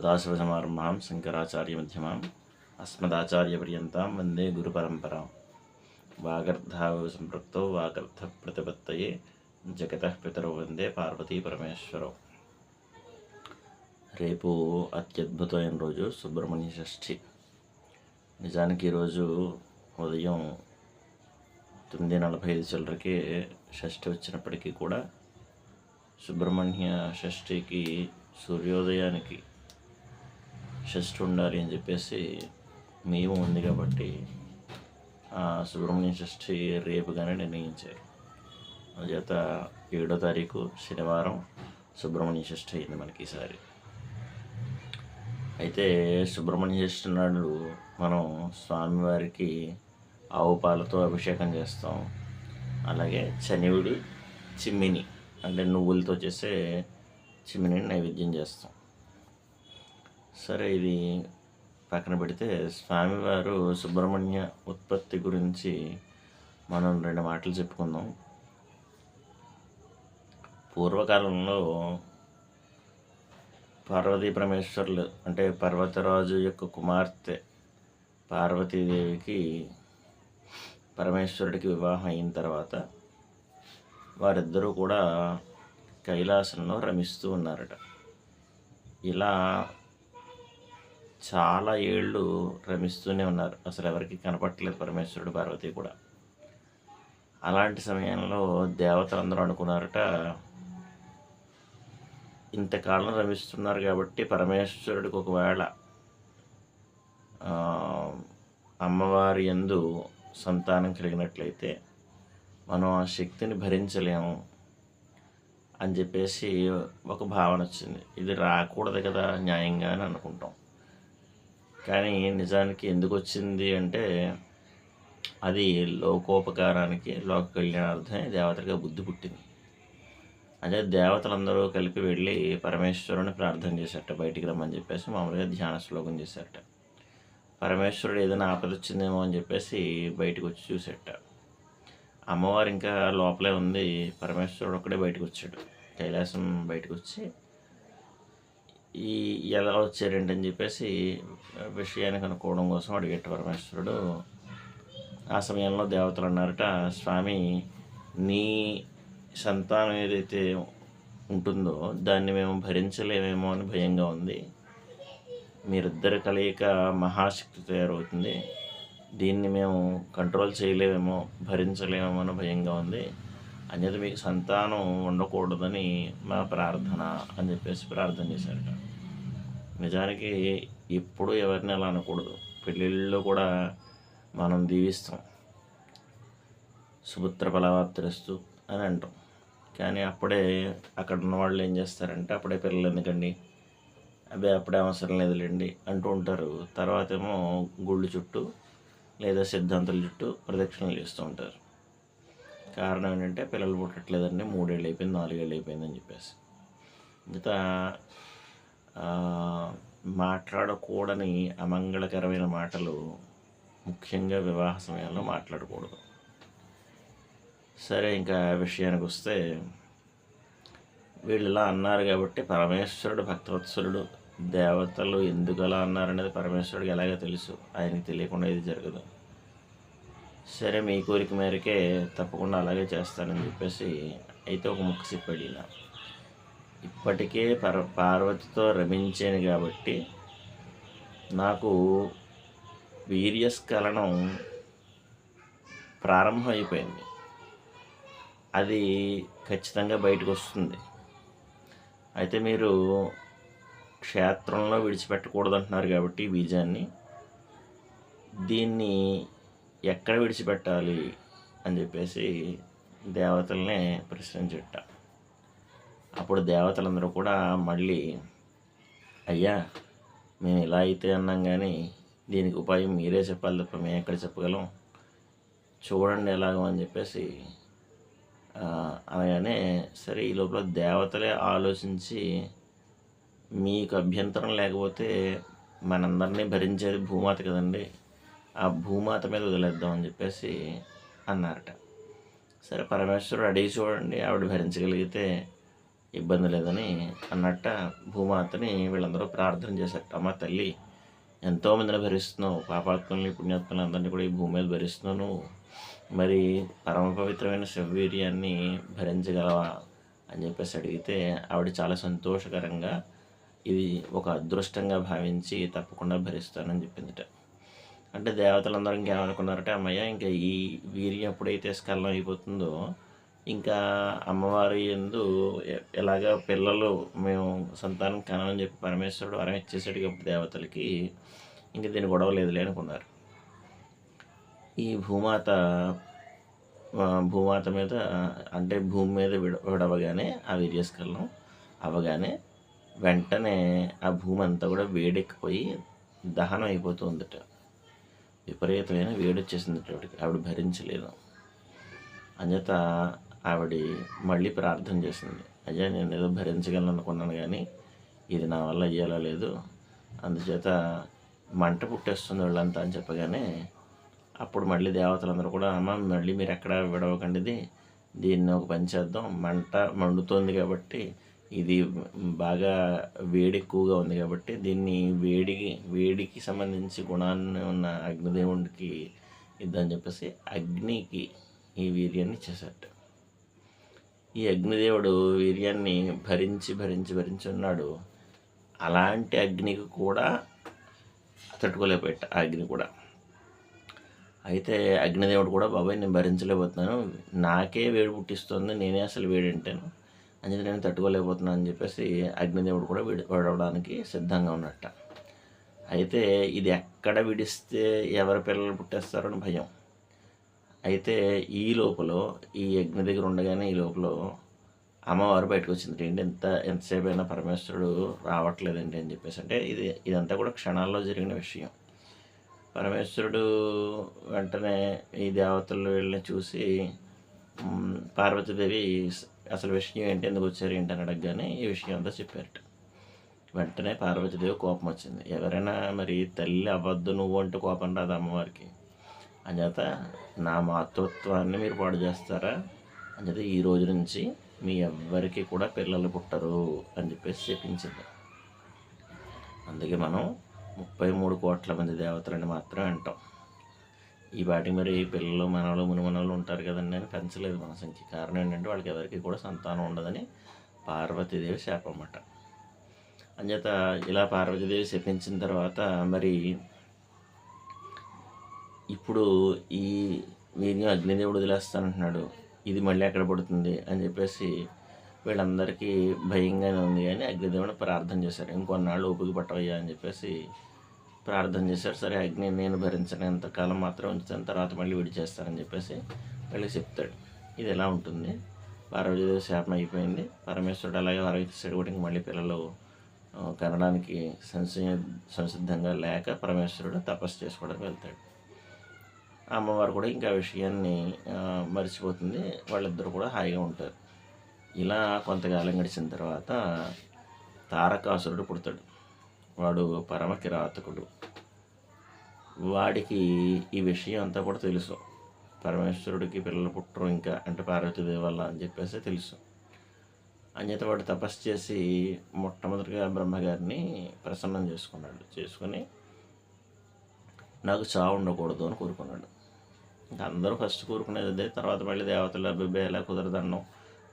సదాశివసమారంభాం శంకరాచార్యమధ్యమాం అస్మదాచార్యపర్యంతం వందే గురుపరంపరాం వాగర్ధావ సంపృక్తో వాగర్ధ ప్రతిపత్తయే జగత పితరో వందే పార్వతీ పరమేశ్వరం రేపు అత్యద్భుతమైన రోజు సుబ్రహ్మణ్య షష్ఠి నిజానికి ఈరోజు ఉదయం తొమ్మిది నలభై ఐదు చిల్లరకి షష్ఠి వచ్చినప్పటికీ కూడా సుబ్రహ్మణ్య షష్ఠికి సూర్యోదయానికి షష్ఠి ఉండాలి అని చెప్పేసి మేము ఉంది కాబట్టి సుబ్రహ్మణ్య షష్ఠి రేపుగానే నిర్ణయించారు. అందుచేత ఏడో తారీఖు శనివారం సుబ్రహ్మణ్య షష్ఠి అయింది మనకి ఈసారి. అయితే సుబ్రహ్మణ్య షష్ఠి నాడు మనం స్వామివారికి ఆవు పాలతో అభిషేకం చేస్తాం. అలాగే శనివుడి చిమ్మిని అంటే నువ్వులతో చేసే చిమ్మిని నైవేద్యం చేస్తాం. సరే ఇది పక్కన పెడితే స్వామివారు సుబ్రహ్మణ్య ఉత్పత్తి గురించి మనం రెండు మాటలు చెప్పుకుందాం. పూర్వకాలంలో పార్వతీ పరమేశ్వరులు అంటే పర్వతరాజు యొక్క కుమార్తె పార్వతీదేవికి పరమేశ్వరుడికి వివాహం అయిన తర్వాత వారిద్దరూ కూడా కైలాసంలో రమిస్తూ ఉన్నారట. ఇలా చాలా ఏళ్ళు రమిస్తూనే ఉన్నారు. అసలు ఎవరికి కనపట్టలేదు పరమేశ్వరుడు పార్వతి కూడా. అలాంటి సమయంలో దేవతలందరూ అనుకున్నారట ఇంతకాలం రమిస్తున్నారు కాబట్టి పరమేశ్వరుడికి ఒకవేళ అమ్మవారి యందు సంతానం కలిగినట్లయితే మనం ఆ శక్తిని భరించలేము అని చెప్పేసి ఒక భావన వచ్చింది. ఇది రాకూడదు కదా న్యాయంగా అని అనుకుంటాం. కానీ నిజానికి ఎందుకు వచ్చింది అంటే అది లోకోపకారానికి లోక కళ్యాణార్థమే దేవతగా బుద్ధి పుట్టింది. అదే దేవతలందరూ కలిపి వెళ్ళి పరమేశ్వరుని ప్రార్థన చేశారట బయటికి రమ్మని చెప్పేసి మామూలుగా ధ్యాన శ్లోకం చేశారట. పరమేశ్వరుడు ఏదైనా ఆపద వచ్చిందేమో అని చెప్పేసి బయటకు వచ్చి చూసేట అమ్మవారు ఇంకా లోపలే ఉంది పరమేశ్వరుడు ఒక్కడే బయటకు వచ్చాడు. కైలాసం బయటకు వచ్చి ఈ ఎలా వచ్చారండి అని చెప్పేసి విషయాన్ని కనుక్కోవడం కోసం అడిగేట పరమేశ్వరుడు ఆ సమయంలో దేవతలు అన్నారట స్వామి నీ సంతానం ఏదైతే ఉంటుందో దాన్ని మేము భరించలేమేమో అని భయంగా ఉంది. మీరిద్దరి కలయిక మహాశక్తి తయారవుతుంది. దీన్ని మేము కంట్రోల్ చేయలేమేమో భరించలేమేమో అని భయంగా ఉంది. అన్యత మీకు సంతానం ఉండకూడదని మా ప్రార్థన అని చెప్పేసి ప్రార్థన చేశారట. నిజానికి ఎప్పుడు ఎవరిని అలా అనకూడదు. పెళ్ళిళ్ళలో కూడా మనం దీవిస్తాం. సుపుత్ర ఫలవాప్తిరస్తు అని అంటాం. కానీ అప్పుడే అక్కడ ఉన్న వాళ్ళు ఏం చేస్తారంటే అప్పుడే పిల్లలు ఎందుకండి? అదే అప్పుడే అవసరం లేదులేండి అంటూ ఉంటారు. తర్వాత ఏమో గుళ్ళు చుట్టూ లేదా సిద్ధాంతుల చుట్టూ ప్రదక్షిణలు చేస్తూ ఉంటారు. కారణం ఏంటంటే పిల్లలు పుట్టట్లేదండి. మూడేళ్ళు అయిపోయింది నాలుగేళ్ళు అయిపోయిందని చెప్పేసి. మిగతా మాట్లాడకూడని అమంగళకరమైన మాటలు ముఖ్యంగా వివాహ సమయంలో మాట్లాడకూడదు. సరే ఇంకా విషయానికి వస్తే వీళ్ళు ఇలా అన్నారు కాబట్టి పరమేశ్వరుడు భక్తవత్సలుడు దేవతలు ఎందుకు అలా అన్నారనేది పరమేశ్వరుడికి ఎలాగో తెలుసు. ఆయనకి తెలియకుండా ఇది జరగదు. సరే మీ కోరిక మేరకే తప్పకుండా అలాగే చేస్తానని చెప్పేసి అయితే ఒక ముక్క సిప్పడిన ఇప్పటికే పర పార్వతితో రమించాను కాబట్టి నాకు వీర్యస్ఖలనం ప్రారంభం అయిపోయింది అది ఖచ్చితంగా బయటకు వస్తుంది అయితే మీరు క్షేత్రంలో విడిచిపెట్టకూడదు అంటున్నారు కాబట్టి బీజాన్ని. దీన్ని ఎక్కడ విడిచిపెట్టాలి అని చెప్పేసి దేవతల్ని ప్రశ్నించట. అప్పుడు దేవతలందరూ కూడా మళ్ళీ అయ్యా మేము ఇలా అయితే అన్నాం కానీ దీనికి ఉపాయం మీరే చెప్పాలి తప్ప మేము ఎక్కడ చెప్పగలం. చూడండి ఎలాగో అని చెప్పేసి అనగానే సరే ఈ లోపల దేవతలే ఆలోచించి మీకు అభ్యంతరం లేకపోతే మనందరినీ భరించేది భూమాత కదండి. ఆ భూమాత మీద వదిలేద్దాం అని చెప్పేసి అన్నారట. సరే పరమేశ్వరుడు అడిగి చూడండి ఆవిడ భరించగలిగితే ఇబ్బంది లేదని అన్నట్ట భూమాతని వీళ్ళందరూ ప్రార్థన చేశారట. అమ్మ తల్లి ఎంతోమందిని భరిస్తున్నావు పాపాత్మల్ని పుణ్యాత్మల్ని అందరినీ కూడా ఈ భూమి మీద భరిస్తున్నావు నువ్వు. మరి పరమ పవిత్రమైన శివవీర్యాన్ని భరించగలవా? అని చెప్పేసి అడిగితే ఆవిడ చాలా సంతోషకరంగా ఇది ఒక అదృష్టంగా భావించి తప్పకుండా భరిస్తానని చెప్పిందిట. అంటే దేవతలందరూ ఇంకేమనుకున్నారంటే అమ్మయ్య ఇంకా ఈ వీర్యం ఎప్పుడైతే స్కలనం అయిపోతుందో ఇంకా అమ్మవారి ఎందు ఎ- ఎలాగ పిల్లలు మేము సంతానం కనమని చెప్పి పరమేశ్వరుడు వరం ఇచ్చేసాడు కాబట్టి దేవతలకి ఇంక దీని గొడవ లేదులే అనుకున్నారు. ఈ భూమాత భూమాత మీద అంటే భూమి మీద విడ విడవగానే ఆ వీర్యస్కలనం అవగానే వెంటనే ఆ భూమి అంతా కూడా వేడెక్కిపోయి దహనం అయిపోతుందట. విపరీతమైన వేడి వచ్చేసింది ఆవిడ భరించలేదు. అంచేత ఆవిడ మళ్ళీ ప్రార్థన చేసింది. అయ్యా నేను ఏదో భరించగలను అనుకున్నాను కానీ ఇది నా వల్ల అయ్యేలా లేదు. అందుచేత మంట పుట్టేస్తుంది వాళ్ళంతా అని చెప్పగానే అప్పుడు మళ్ళీ దేవతలందరూ కూడా అమ్మ మళ్ళీ మీరు ఎక్కడ విడవకండిది? దీన్ని ఒక పని చేద్దాం. మంట మండుతోంది కాబట్టి ఇది బాగా వేడి ఎక్కువగా ఉంది కాబట్టి దీన్ని వేడి వేడికి సంబంధించి గుణాన్ని ఉన్న అగ్నిదేవుడికి ఇద్దని చెప్పేసి అగ్నికి ఈ వీర్యాన్ని ఇచ్చేసాట ఈ అగ్నిదేవుడు వీర్యాన్ని భరించి భరించి భరించి ఉన్నాడు. అలాంటి అగ్నికి కూడా తట్టుకోలేకపోయాట ఆ అగ్ని కూడా. అయితే అగ్నిదేవుడు కూడా బాబాయ్ నేను భరించలేకపోతున్నాను. నాకే వేడి పుట్టిస్తుంది నేనే అసలు వేడి అంటాను. అంజలి నేను తట్టుకోలేకపోతున్నాను అని చెప్పేసి అగ్నిదేవుడు కూడా విడి విడవడానికి సిద్ధంగా ఉన్నట్ట. అయితే ఇది ఎక్కడ విడిస్తే ఎవరి పిల్లలు పుట్టేస్తారని భయం. అయితే ఈ లోపల ఈ అగ్ని దగ్గర ఉండగానే ఈ లోపల అమ్మవారు బయటకు వచ్చింది. ఏంటి ఎంత ఎంతసేపు అయినా పరమేశ్వరుడు రావట్లేదండి అని చెప్పేసి. అంటే ఇది ఇదంతా కూడా క్షణాల్లో జరిగిన విషయం. పరమేశ్వరుడు వెంటనే ఈ దేవతలు వీళ్ళని చూసి పార్వతీదేవి అసలు విషయం ఏంటి ఎందుకు వచ్చారు ఏంటి అని అడగగానే ఈ విషయం అంతా చెప్పారట. వెంటనే పార్వతీదేవి కోపం వచ్చింది. ఎవరైనా మరి తల్లి అవ్వద్దు నువ్వు అంటే కోపం రాదు అమ్మవారికి? అంచేత నా మాతృత్వాన్ని మీరు పాడు చేస్తారా? అంచేత ఈ రోజు నుంచి మీ ఎవ్వరికి కూడా పిల్లలు పుట్టరు అని చెప్పేసి చెప్పించింది. అందుకే మనం ముప్పై మూడు కోట్ల మంది దేవతలని మాత్రం అంటాం ఈ వాటికి మరి పిల్లలు మనవలు మునుమనవలు ఉంటారు కదండి అని పెంచలేదు మన సంఖ్య. కారణం ఏంటంటే వాళ్ళకి ఎవరికి కూడా సంతానం ఉండదని పార్వతీదేవి శాపం అన్నమాట అంచేత ఇలా పార్వతీదేవి శపించిన తర్వాత మరి ఇప్పుడు ఈ వీరిని అగ్నిదేవుడు వదిలేస్తానంటున్నాడు. ఇది మళ్ళీ ఎక్కడ పడుతుంది అని చెప్పేసి వీళ్ళందరికీ భయంగానే ఉంది అని అగ్నిదేవుని ప్రార్థన చేశారు. ఇంకొన్నాళ్ళు ఓపిక పట్టవయ్యా అని చెప్పేసి ప్రార్థన చేశారు. సరే అగ్ని నేను భరించనంత కాలం మాత్రం ఉంచుతాను. తర్వాత మళ్ళీ విడిచేస్తానని చెప్పేసి మళ్ళీ చెప్తాడు. ఇది ఎలా ఉంటుంది? పార్వతీదేవి శాపం అయిపోయింది. పరమేశ్వరుడు అలాగే పార్వతీశ్వరుడు కూడా ఇంక మళ్ళీ పిల్లలు కనడానికి సంసి సంసిద్ధంగా లేక పరమేశ్వరుడు తపస్సు చేసుకోవడానికి వెళ్తాడు. అమ్మవారు కూడా ఇంకా విషయాన్ని మర్చిపోతుంది. వాళ్ళిద్దరు కూడా హాయిగా ఉంటారు. ఇలా కొంతకాలం గడిచిన తర్వాత తారకాసురుడు పుడతాడు. వాడు పరమ కిరాతకుడు. వాడికి ఈ విషయం అంతా కూడా తెలుసు. పరమేశ్వరుడికి పిల్లలు పుట్టరు ఇంకా అంటే పార్వతీదేవి వల్ల అని చెప్పేసి తెలుసు. అంచేత వాడు తపస్సు చేసి మొట్టమొదటిగా బ్రహ్మగారిని ప్రసన్నం చేసుకున్నాడు. చేసుకుని నాకు చావు ఉండకూడదు అని కోరుకున్నాడు. అందరూ ఫస్ట్ కోరుకునేది అదే. తర్వాత మళ్ళీ దేవతలు అభిబే ఎలా కుదరదన్నాం.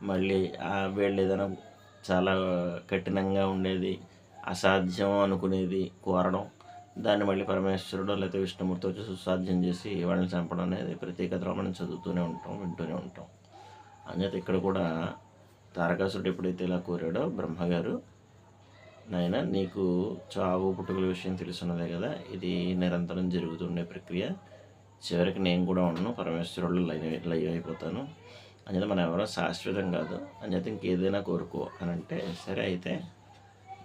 మళ్ళీ ఆ వీళ్ళు ఏదైనా చాలా కఠినంగా ఉండేది అసాధ్యం అనుకునేది కోరడం. దాన్ని మళ్ళీ పరమేశ్వరుడు లేకపోతే విష్ణుమూర్తి వచ్చి సుసాధ్యం చేసి వాళ్ళని చంపడం అనేది ప్రత్యేకతలో మనం చదువుతూనే ఉంటాం వింటూనే ఉంటాం. అంచేత ఇక్కడ కూడా తారకాసురుడు ఎప్పుడైతే ఇలా కోరాడో బ్రహ్మగారు నాయన నీకు చావు పుట్టుకల విషయం తెలుసున్నదే కదా ఇది నిరంతరం జరుగుతుండే ప్రక్రియ. చివరికి నేను కూడా ఉన్నాను పరమేశ్వరుడు లైవ్ లైవ్ అయిపోతాను అంచేత మనం ఎవరో శాశ్వతం కాదు. అంచేత ఇంకేదైనా కోరుకో అని అంటే సరే అయితే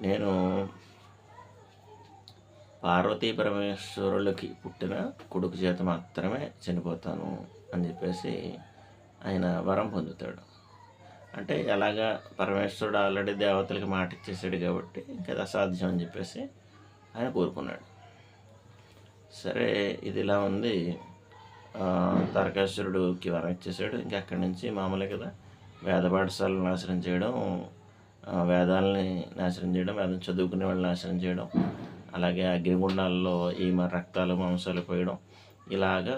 నేను పార్వతీ పరమేశ్వరులకి పుట్టిన కొడుకు చేత మాత్రమే చనిపోతాను అని చెప్పేసి ఆయన వరం పొందుతాడు. అంటే ఎలాగా పరమేశ్వరుడు ఆల్రెడీ దేవతలకి మాట ఇచ్చేసాడు కాబట్టి ఇంకా అసాధ్యం అని చెప్పేసి ఆయన కోరుకున్నాడు. సరే ఇది ఇలా ఉంది. తారకాసురుడికి వరం ఇచ్చేసాడు. ఇంకా అక్కడి నుంచి మామూలే కదా. వేద పాఠశాలను నాశనం చేయడం వేదాలని నాశనం చేయడం వేదం చదువుకునే వాళ్ళని నాశనం చేయడం అలాగే అగ్నిగుండాల్లో ఈ మ- రక్తాలు మాంసాలు పోయడం ఇలాగా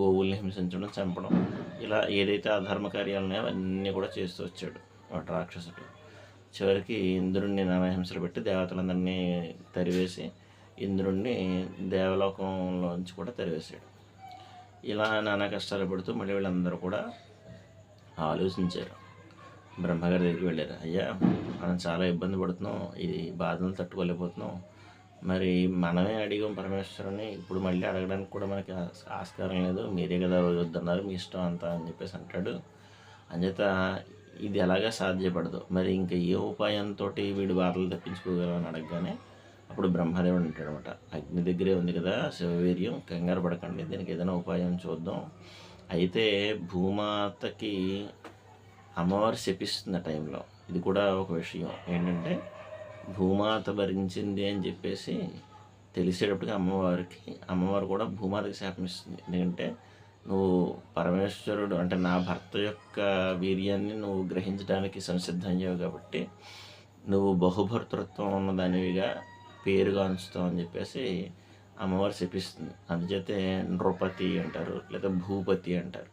గోవుల్ని హింసించడం చంపడం ఇలా ఏదైతే అధర్మ కార్యాలు ఉన్నాయో అవన్నీ కూడా చేస్తూ వచ్చాడు వాటి రాక్షసుడు. చివరికి ఇంద్రుడిని నానాహింసలు పెట్టి దేవతలందరినీ తరివేసి ఇంద్రుడిని దేవలోకంలోంచి కూడా తరివేశాడు. ఇలా నానా కష్టాలు పడుతూ మళ్ళీ వీళ్ళందరూ కూడా ఆలోచించారు. బ్రహ్మగారి దగ్గరికి వెళ్ళారు. అయ్యా మనం చాలా ఇబ్బంది పడుతున్నాం ఈ బాధలను తట్టుకోలేకపోతున్నాం మరి మనమే అడిగాం పరమేశ్వరుని ఇప్పుడు మళ్ళీ అడగడానికి కూడా మనకి ఆస్కారం లేదు. మీరే కదా వద్దన్నారు మీ ఇష్టం అంతా అని చెప్పేసి అంటాడు. అంచేత ఇది ఎలాగా సాధ్యపడదు. మరి ఇంకా ఏ ఉపాయంతో వీడు బాధలు తప్పించుకోగలని అడగగానే అప్పుడు బ్రహ్మదేవుడు అంటాడనమాట అగ్ని దగ్గరే ఉంది కదా శివవీర్యం కంగారు పడకండి. దీనికి ఏదైనా ఉపాయం చూద్దాం. అయితే భూమాతకి అమ్మవారు శపిస్తుంది ఆ టైంలో ఇది కూడా ఒక విషయం. ఏంటంటే భూమాత భరించింది అని చెప్పేసి తెలిసేటప్పటికి అమ్మవారికి అమ్మవారు కూడా భూమాతకి శాపమిస్తుంది ఎందుకంటే నువ్వు పరమేశ్వరుడు అంటే నా భర్త యొక్క వీర్యాన్ని నువ్వు గ్రహించడానికి సంసిద్ధమయ్యావు కాబట్టి నువ్వు బహుభర్తృత్వం ఉన్నదానివిగా పేరుగాంచుతావు అని చెప్పేసి అమ్మవారు శపిస్తుంది. అందుచేతే నృపతి అంటారు లేదా భూపతి అంటారు.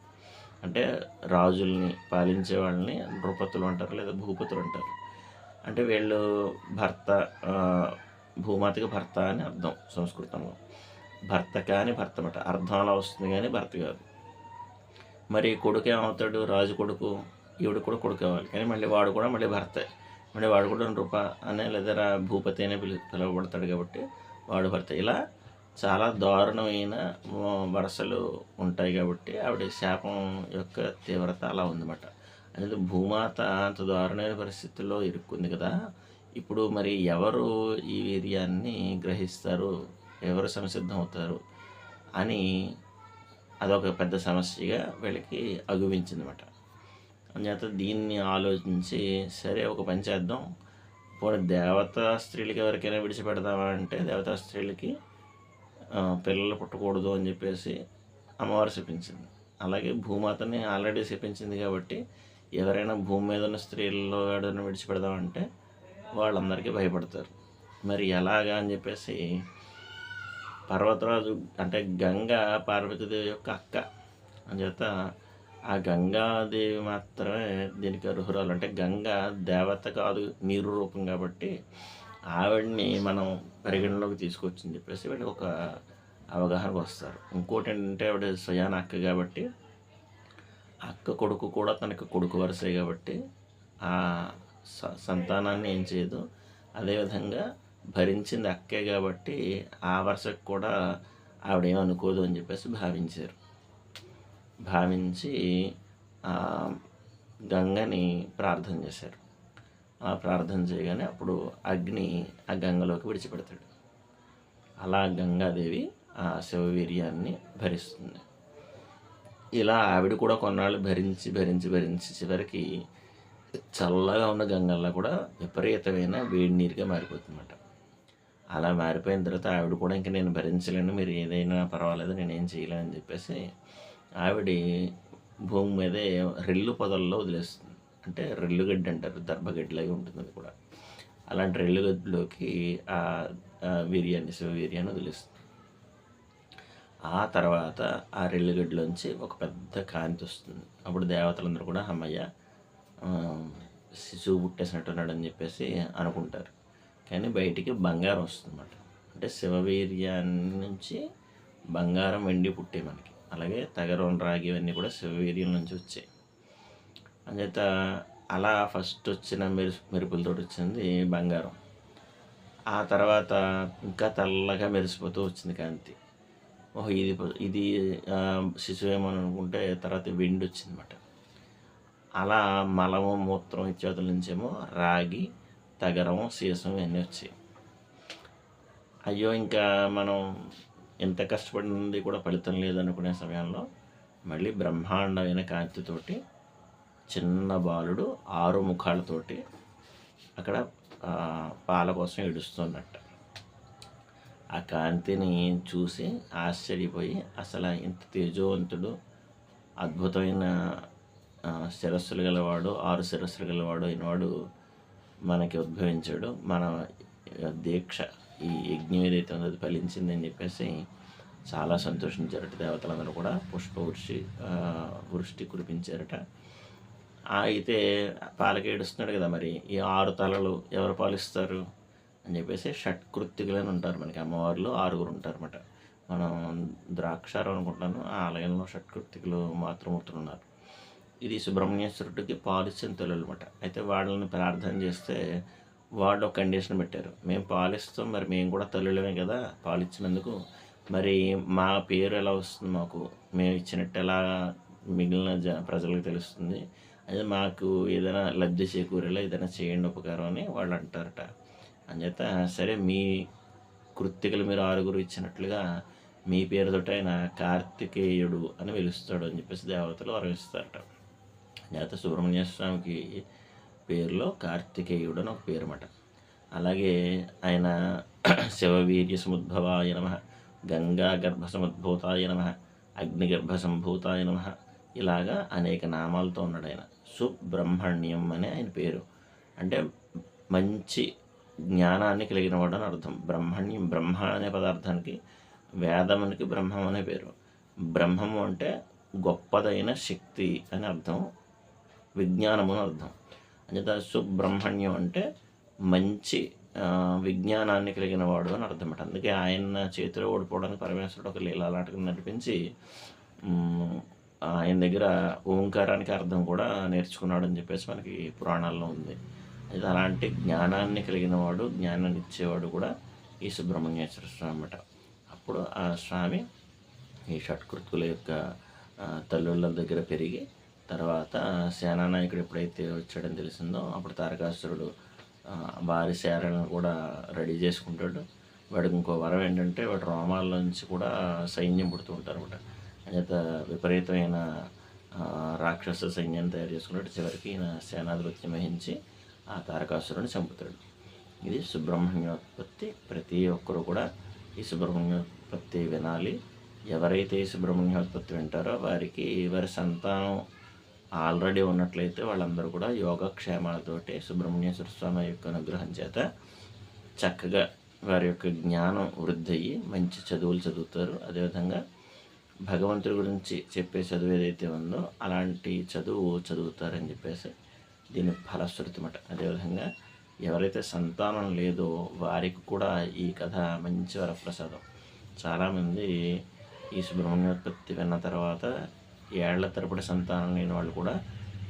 అంటే రాజుల్ని పాలించే వాళ్ళని నృపతులు అంటారు లేదా భూపతులు అంటారు. అంటే వీళ్ళు భర్త భూమాతకి భర్త అని అర్థం సంస్కృతంలో. భర్త కానీ భర్త అన్నమాట అర్థం అలా వస్తుంది కానీ భర్త కాదు. మరి కొడుకు ఏమవుతాడు? రాజు కొడుకు ఈవిడ కూడా కొడుకు అవ్వాలి. కానీ మళ్ళీ వాడు కూడా మళ్ళీ భర్తే. మళ్ళీ వాడు కూడా రూప అనే లేదా భూపతి అనే పిలు పిలువబడతాడు కాబట్టి వాడు భర్త. ఇలా చాలా దారుణమైన వరసలు ఉంటాయి కాబట్టి ఆవిడ శాపం యొక్క తీవ్రత అలా ఉందన్నమాట. అనేది భూమాత అంత దారుణమైన పరిస్థితుల్లో ఇరుక్కుంది కదా. ఇప్పుడు మరి ఎవరు ఈ వీర్యాన్ని గ్రహిస్తారు? ఎవరు సంసిద్ధం అవుతారు అని అదొక పెద్ద సమస్యగా వీళ్ళకి అగువించిందన్నమాట. అందుచేత దీన్ని ఆలోచించి సరే ఒక పని చేద్దాం. పోనీ దేవతా స్త్రీలకి ఎవరికైనా విడిచిపెడదామా అంటే దేవతా స్త్రీలకి పిల్లలు పుట్టకూడదు అని చెప్పేసి అమ్మవారు శపించింది. అలాగే భూమాతని ఆల్రెడీ శపించింది కాబట్టి ఎవరైనా భూమి మీద ఉన్న స్త్రీల్లో ఎవరైనా విడిచిపెడదామంటే వాళ్ళందరికీ భయపడతారు. మరి ఎలాగా అని చెప్పేసి పర్వతరాజు అంటే గంగ పార్వతీదేవి యొక్క అక్క అంచేత ఆ గంగాదేవి మాత్రమే దీనికి అర్హురాలు. అంటే గంగ దేవత కాదు నీరు రూపం కాబట్టి ఆవిడ్ని మనం పరిగణలోకి తీసుకొచ్చింది చెప్పేసి వీళ్ళకి ఒక అవగాహనకు వస్తారు. ఇంకోటి ఏంటంటే ఆవిడ స్వయాన అక్క కాబట్టి అక్క కొడుకు కూడా తనకు కొడుకు వరుసే కాబట్టి ఆ స- సంతానాన్ని ఏం చేయదు. అదేవిధంగా భరించింది అక్కే కాబట్టి ఆ వరుసకు కూడా ఆవిడేం అనుకోదు అని చెప్పేసి భావించారు. భావించి గంగని ప్రార్థన చేశారు. ఆ ప్రార్థన చేయగానే అప్పుడు అగ్ని ఆ గంగలోకి విడిచిపెడతాడు. అలా గంగాదేవి ఆ శివవీర్యాన్ని భరిస్తుంది. ఇలా ఆవిడ కూడా కొన్నాళ్ళు భరించి భరించి భరించి చివరికి చల్లగా ఉన్న గంగల్లో కూడా విపరీతమైన వేడి నీరుగా మారిపోతుందన్నమాట. అలా మారిపోయిన తర్వాత ఆవిడ కూడా ఇంకా నేను భరించలేను మీరు ఏదైనా పర్వాలేదు నేనేం చేయలేను అని చెప్పేసి ఆవిడ భూమి మీదే రెల్లు పొదల్లో వదిలేస్తుంది. అంటే రెల్లుగడ్డి అంటారు దర్భగడ్డిలాగా ఉంటుంది అది కూడా. అలాంటి రెల్లు గడ్డిలోకి ఆ వీర్యాన్ని శివవీర్యాన్ని వదిలేస్తుంది. ఆ తర్వాత ఆ రెల్లిగడ్డలోంచి ఒక పెద్ద కాంతి వస్తుంది అప్పుడు దేవతలందరూ కూడా అమ్మయ్య శిశువు పుట్టేసినట్టున్నాడు అని చెప్పేసి అనుకుంటారు. కానీ బయటికి బంగారం వస్తుందన్నమాట. అంటే శివవీర్యాన్ని నుంచి బంగారం వెండి పుట్టే మనకి. అలాగే తగరం రాగి ఇవన్నీ కూడా శివవీర్యం నుంచి వచ్చాయి. అంచేత అలా ఫస్ట్ వచ్చిన మెరు మెరుపులతో వచ్చింది బంగారం. ఆ తర్వాత ఇంకా తెల్లగా మెరిసిపోతూ వచ్చింది కాంతి. ఓహో ఇది ఇది ఆ, అనుకుంటే తర్వాత వెండి వచ్చిందన్నమాట అలా మలము మూత్రం ఇత్యాదుల నుంచేమో రాగి తగరం సీసం ఇవన్నీ వచ్చాయి. అయ్యో ఇంకా మనం ఎంత కష్టపడింది కూడా ఫలితం లేదనుకునే సమయంలో మళ్ళీ బ్రహ్మాండమైన కాంతితోటి చిన్న బాలుడు ఆరు ముఖాలతోటి అక్కడ పాల కోసం ఏడుస్తున్నట్ట ఆ కాంతిని చూసి ఆశ్చర్యపోయి అసలు ఇంత తేజోవంతుడు అద్భుతమైన శిరస్సులు గలవాడు ఆరు శిరస్సులు గలవాడు అయినవాడు మనకి ఉద్భవించాడు. మన దీక్ష ఈ యజ్ఞం ఏదైతే ఉందో అది ఫలించిందని చెప్పేసి చాలా సంతోషించారట దేవతలందరూ కూడా. పుష్ప వృష్టి వృష్టి కురిపించారట. అయితే పాలకేడుస్తున్నాడు కదా మరి. ఈ ఆరు తలలు ఎవరు పాలిస్తారు? అని చెప్పేసి షట్కృత్తికులని ఉంటారు మనకి అమ్మవారిలో ఆరుగురు ఉంటారు మనం ద్రాక్షారం అనుకుంటాను ఆ ఆలయంలో షట్కృత్తికులు మాతృమూర్తులు ఉన్నారు. ఇది సుబ్రహ్మణ్యేశ్వరుడికి పాలిచ్చిన తల్లులు అనమాట అయితే వాళ్ళని ప్రార్థన చేస్తే వాళ్ళు ఒక కండిషన్ పెట్టారు. మేము పాలిస్తాం మరి మేము కూడా తల్లులమే కదా పాలిచ్చినందుకు. మరి మా పేరు ఎలా వస్తుంది మాకు? మేము ఇచ్చినట్టు ఎలా మిగిలిన జ ప్రజలకు తెలుస్తుంది. అదే మాకు ఏదైనా లబ్ధి చేకూరేలా ఏదైనా చేయండి ఉపకారం అని వాళ్ళు అంటారట. అంచేత సరే మీ కృత్తికలు మీరు ఆరుగురు ఇచ్చినట్లుగా మీ పేరుతోటి ఆయన కార్తికేయుడు అని పిలుస్తాడు అని చెప్పేసి దేవతలు వరవిస్తారట అంచేత సుబ్రహ్మణ్య స్వామికి పేరులో కార్తికేయుడు అని ఒక పేరు అన్నమాట అలాగే ఆయన శివవీర్య సముద్భవాయ నమ గంగా గర్భ సముద్భూతాయ నమ అగ్నిగర్భ సంభూతాయ నమ ఇలాగా అనేక నామాలతో ఉన్నాడు ఆయన. సుబ్రహ్మణ్యం అనే ఆయన పేరు. అంటే మంచి జ్ఞానాన్ని కలిగిన వాడు అని అర్థం. బ్రహ్మణ్యం బ్రహ్మ అనే పదార్థానికి వేదమునికి బ్రహ్మం అనే పేరు. బ్రహ్మము అంటే గొప్పదైన శక్తి అని అర్థం. విజ్ఞానము అని అర్థం. అంచేత సుబ్రహ్మణ్యం అంటే మంచి విజ్ఞానాన్ని కలిగిన వాడు అని అర్థం అందుకే ఆయన చేతిలో ఓడిపోవడానికి పరమేశ్వరుడు ఒక లీలాలాటకం నడిపించి ఆయన దగ్గర ఓంకారానికి అర్థం కూడా నేర్చుకున్నాడు అని చెప్పేసి మనకి పురాణాల్లో ఉంది. అలాంటి జ్ఞానాన్ని కలిగిన వాడు జ్ఞానాన్ని ఇచ్చేవాడు కూడా ఈ సుబ్రహ్మణ్యేశ్వర స్వామి అన్నమాట. అప్పుడు ఆ స్వామి ఈ షట్కృతుల యొక్క తల్లుళ్ళ దగ్గర పెరిగి తర్వాత సేనానాయకుడు ఎప్పుడైతే వచ్చాడని తెలిసిందో అప్పుడు తారకాసురుడు వారి సేనలను కూడా రెడీ చేసుకుంటాడు. వాడికి ఇంకో వరం ఏంటంటే వాడు రోమాల నుంచి కూడా సైన్యం పుడుతూ ఉంటారు అనమాట అంచేత విపరీతమైన రాక్షస సైన్యాన్ని తయారు చేసుకున్నట్టు చివరికి ఈయన సేనాధిపత్యం వహించి ఆ తారకాసురుని చంపుతాడు. ఇది సుబ్రహ్మణ్యోత్పత్తి. ప్రతి ఒక్కరు కూడా ఈ సుబ్రహ్మణ్యోత్పత్తి వినాలి. ఎవరైతే ఈ సుబ్రహ్మణ్యోత్పత్తి వింటారో వారికి వారి సంతానం ఆల్రెడీ ఉన్నట్లయితే వాళ్ళందరూ కూడా యోగక్షేమాలతోటి సుబ్రహ్మణ్యేశ్వర స్వామి యొక్క అనుగ్రహం చేత చక్కగా వారి యొక్క జ్ఞానం వృద్ధి అయ్యి మంచి చదువులు చదువుతారు. అదేవిధంగా భగవంతుడి గురించి చెప్పే చదువు ఏదైతే ఉందో అలాంటి చదువు చదువుతారని చెప్పేసి దీని ఫలశ్రుతి అదేవిధంగా ఎవరైతే సంతానం లేదో వారికి కూడా ఈ కథ మంచి వరప్రసాదం. చాలామంది ఈ సుబ్రహ్మణ్యోత్పత్తి విన్న తర్వాత ఏళ్ళ తరపుడు సంతానం లేని వాళ్ళు కూడా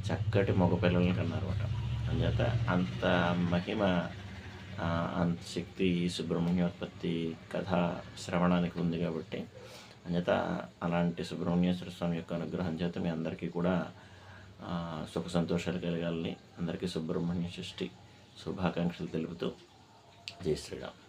చక్కటి మగపిల్లల్ని కన్నారన్నమాట. అందుచేత అంత మహిమ అంత శక్తి ఈ సుబ్రహ్మణ్యోత్పత్తి కథ శ్రవణానికి ఉంది కాబట్టి అంచేత అలాంటి సుబ్రహ్మణ్యేశ్వర స్వామి యొక్క అనుగ్రహం చేత మీ అందరికీ కూడా సుఖ సంతోషాలు కలగాలని అందరికీ సుబ్రహ్మణ్య షష్ఠి శుభాకాంక్షలు తెలుపుతూ జై శ్రీరామ్.